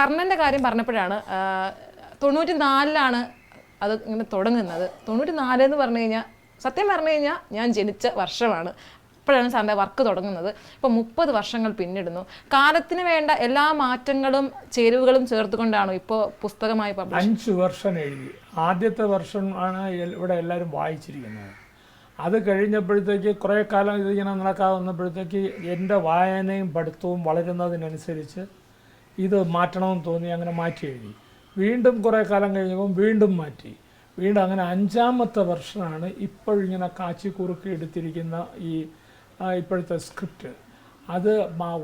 കർണന്റെ കാര്യം പറഞ്ഞപ്പോഴാണ് തൊണ്ണൂറ്റി നാലിലാണ് അത് ഇങ്ങനെ തുടങ്ങുന്നത്. തൊണ്ണൂറ്റി നാല് എന്ന് പറഞ്ഞു കഴിഞ്ഞാൽ സത്യം പറഞ്ഞു കഴിഞ്ഞാൽ ഞാൻ ജനിച്ച വർഷമാണ്. അപ്പോഴാണ് സാറിന്റെ വർക്ക് തുടങ്ങുന്നത്. ഇപ്പോൾ മുപ്പത് വർഷങ്ങൾ പിന്നിടുന്നു. കാലത്തിന് വേണ്ട എല്ലാ മാറ്റങ്ങളും ചേരുവകളും ചേർത്തുകൊണ്ടാണോ ഇപ്പോൾ പുസ്തകമായി അഞ്ച് വർഷം എഴുതി. ആദ്യത്തെ വർഷം ആണ് ഇവിടെ എല്ലാവരും വായിച്ചിരിക്കുന്നത്. അത് കഴിഞ്ഞപ്പോഴത്തേക്ക് കുറേ കാലം ഇതിങ്ങനെ നടക്കാതെ വന്നപ്പോഴത്തേക്ക് എന്റെ വായനയും പഠിത്തവും വളരുന്നതിനനുസരിച്ച് ഇത് മാറ്റണമെന്ന് തോന്നി അങ്ങനെ മാറ്റി എഴുതി. വീണ്ടും കുറേ കാലം കഴിഞ്ഞപ്പോൾ വീണ്ടും മാറ്റി. വീണ്ടും അങ്ങനെ അഞ്ചാമത്തെ വർഷമാണ് ഇപ്പോഴിങ്ങനെ കാച്ചി കുറുക്കി എടുത്തിരിക്കുന്ന ഈ ഇപ്പോഴത്തെ സ്ക്രിപ്റ്റ്. അത്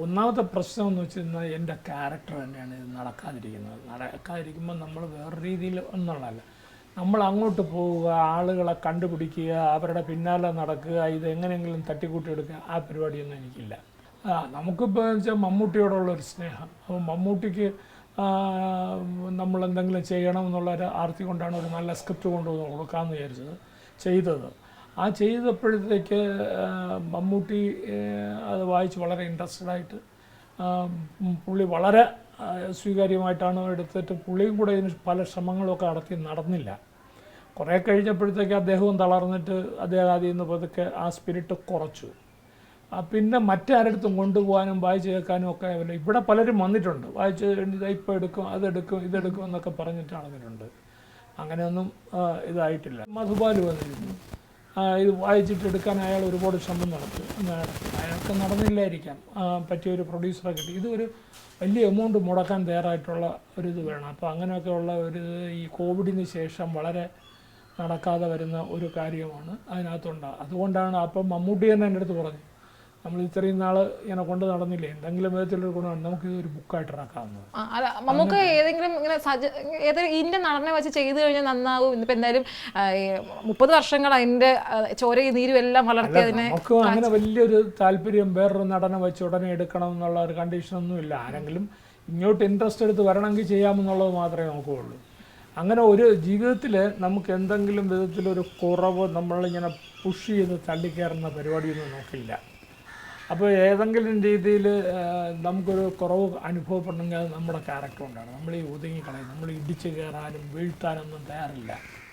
ഒന്നാമത്തെ പ്രശ്നം എന്ന് വെച്ചിരുന്നാൽ എന്റെ ക്യാരക്ടർ തന്നെയാണ് ഇത് നടക്കാതിരിക്കുന്നത്. നടക്കാതിരിക്കുമ്പോൾ നമ്മൾ വേറെ രീതിയിൽ ഒന്നുള്ളതല്ല. നമ്മൾ അങ്ങോട്ട് പോവുക ആളുകളെ കണ്ടുപിടിക്കുക അവരുടെ പിന്നാലെ നടക്കുക ഇത് എങ്ങനെയെങ്കിലും തട്ടിക്കൂട്ടിയെടുക്കുക ആ പരിപാടിയൊന്നും എനിക്കില്ല. ആ നമുക്കിപ്പോൾ വെച്ചാൽ മമ്മൂട്ടിയോടുള്ള ഒരു സ്നേഹം. അപ്പോൾ മമ്മൂട്ടിക്ക് നമ്മൾ എന്തെങ്കിലും ചെയ്യണം എന്നുള്ള ഒരു ആർത്തി കൊണ്ടാണ് ഒരു നല്ല സ്ക്രിപ്റ്റ് കൊണ്ടുവന്ന് കൊടുക്കാമെന്ന് വിചാരിച്ചത് ചെയ്തത്. ആ ചെയ്തപ്പോഴത്തേക്ക് മമ്മൂട്ടി അത് വായിച്ച് വളരെ ഇൻട്രസ്റ്റഡ് ആയിട്ട് പുള്ളി വളരെ സ്വീകാര്യമായിട്ടാണ് എടുത്തിട്ട് പുള്ളിയും കൂടെ ഇതിന് പല ശ്രമങ്ങളൊക്കെ നടത്തി നടന്നില്ല. കുറേ കഴിഞ്ഞപ്പോഴത്തേക്ക് അദ്ദേഹവും തളർന്നിട്ട് അദ്ദേഹം അതിൽ നിന്ന് പതുക്കെ ആ സ്പിരിറ്റ് കുറച്ചു. പിന്നെ മറ്റാരടുത്തും കൊണ്ടുപോകാനും വായിച്ചു കേൾക്കാനും ഒക്കെ അവരെ ഇവിടെ പലരും വന്നിട്ടുണ്ട്. വായിച്ച് ഇപ്പം എടുക്കും അതെടുക്കും ഇതെടുക്കും എന്നൊക്കെ പറഞ്ഞിട്ടാണ് നടന്നിട്ടുണ്ട് അങ്ങനെയൊന്നും ഇതായിട്ടില്ല. മധുബാലു വന്നിരുന്നു. ഇത് വായിച്ചിട്ട് എടുക്കാൻ അയാൾ ഒരുപാട് ശ്രമം നടത്തി. അയാൾക്ക് നടന്നില്ലായിരിക്കാം. പറ്റിയ ഒരു പ്രൊഡ്യൂസറെ കിട്ടി. ഇതൊരു വലിയ എമൗണ്ട് മുടക്കാൻ തയ്യാറായിട്ടുള്ള ഒരു ഇത് വേണം. അപ്പോൾ അങ്ങനെയൊക്കെയുള്ള ഒരു ഈ കോവിഡിന് ശേഷം വളരെ നടക്കാതെ വരുന്ന ഒരു കാര്യമാണ് അതിനകത്തുണ്ട് അതുകൊണ്ടാണ് അപ്പം മമ്മൂട്ടി തന്നെ എന്റെ അടുത്ത് പറഞ്ഞു നമ്മൾ ഇത്രയും നാൾ ഇങ്ങനെ കൊണ്ട് നടന്നില്ലേ? എന്തെങ്കിലും വിധത്തിലൊരു ഗുണമാണ് നമുക്ക് ഇതൊരു ബുക്കായിട്ട് ഇറക്കാവുന്നത്. ആ, അല്ല നമുക്ക് ഏതെങ്കിലും ഇങ്ങനെ സജ ഏതൊരു ഇതിന്റെ നടനെ വെച്ച് ചെയ്തു കഴിഞ്ഞാൽ നന്നാവും. ഇന്നിപ്പോ എന്തായാലും ആ, ഈ മുപ്പത് വർഷങ്ങൾ അതിന്റെ ആ, ചോരയും നീരും എല്ലാം വളർത്തി അതിനെ നമുക്ക് അങ്ങനെ വലിയൊരു താല്പര്യം വേറൊരു നടനെ വെച്ച് ഉടനെ എടുക്കണം എന്നുള്ള ഒരു കണ്ടീഷനൊന്നും ഇല്ല. ആരെങ്കിലും ഇങ്ങോട്ട് ഇൻട്രസ്റ്റ് എടുത്ത് വരണമെങ്കിൽ ചെയ്യാമെന്നുള്ളത് മാത്രമേ നോക്കുകയുള്ളൂ. അങ്ങനെ ഒരു ജീവിതത്തിൽ നമുക്ക് എന്തെങ്കിലും വിധത്തിലൊരു കുറവ് നമ്മളിങ്ങനെ പുഷ് ചെയ്ത് തള്ളിക്കയറുന്ന പരിപാടിയൊന്നും നോക്കില്ല. അപ്പോൾ ഏതെങ്കിലും രീതിയിൽ നമുക്കൊരു കുറവ് അനുഭവപ്പെടണമെങ്കിൽ അത് നമ്മുടെ ക്യാരക്ടർ കൊണ്ടാണ്. നമ്മൾ ഈ ഒതുങ്ങിക്കളയും നമ്മൾ ഇടിച്ച് കയറാനും വീഴ്ത്താനൊന്നും തയ്യാറില്ല.